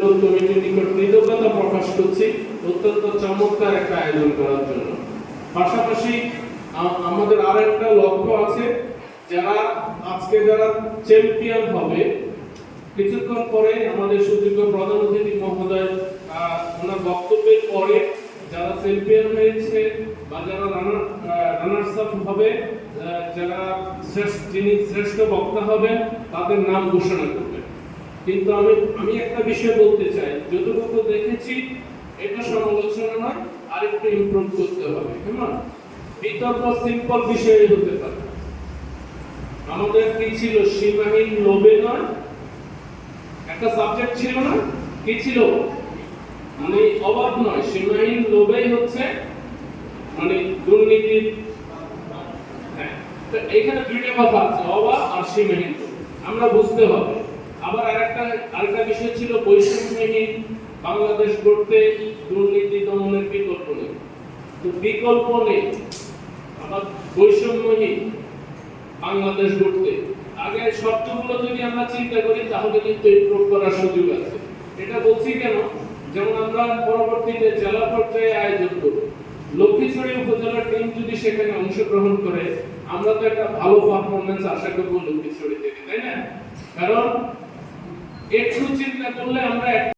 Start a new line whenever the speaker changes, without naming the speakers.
কমিটির নিকট কৃতজ্ঞতা প্রকাশ করছি, অত্যন্ত চমৎকার একটা আয়োজন করার জন্য। পাশাপাশি আমাদের আর একটা লক্ষ্য আছে, যারা আজকে যারা চ্যাম্পিয়ন হবে, কিছুক্ষণ পরে আমাদের সুযোগ্য প্রধান অতিথি মহোদয় ওনার বক্তব্যের পরে যারা চ্যাম্পিয়ন হয়েছে বা যারা রানার রানার্স আপ হবে যারা শ্রেষ্ঠ, যিনি শ্রেষ্ঠ বক্তা হবেন, তাদের নাম ঘোষণা করবেন কিন্তু আমি আমি একটা বিষয় বলতে চাই। যতটুকু দেখেছি, এটা সমালোচনা নয়, আরেকটু ইমপ্রুভ করতে হবে, কেমন? বিতর্ক সিম্পল বিষয় হতে পারে। আমাদের কি ছিল? সীমাহীন লোভে নয়। একটা সাবজেক্ট ছিল না, কি ছিল? মানে অভাব নয়, সীমাহীন লোভেই হচ্ছে মানে দুর্নীতির হ্যাঁ। এখানে দুইটা কথা আছে অভাব আর সীমাহীন। আমরা বুঝতে হবে। আবার আরেকটা আরেকটা বিষয় ছিল বৈষম্যহীন বাংলাদেশ গড়তে দুর্নীতি দমনের বিকল্প নেই। তো বিকল্প নেই। আবার বৈষম্যহীন বাংলাদেশ গড়তে। আগে শর্তগুলো যদি আমরা চিন্তা করি, তাহলে কিন্তু ইমপ্রুভ করার সুযোগ আছে। এটা বলছি কেন? যেমন আমরা পরবর্তীতে জেলা পর্যায়ে আয়োজন করব। লক্ষ্মীছড়ি উপজেলার টিম যদি সেখানে অংশগ্রহণ করে, আমরা তো একটা ভালো পারফরমেন্স আশা করব লক্ষ্মীছড়ি থেকে, তাই না? কারণ একটু চিন্তা করলে আমরা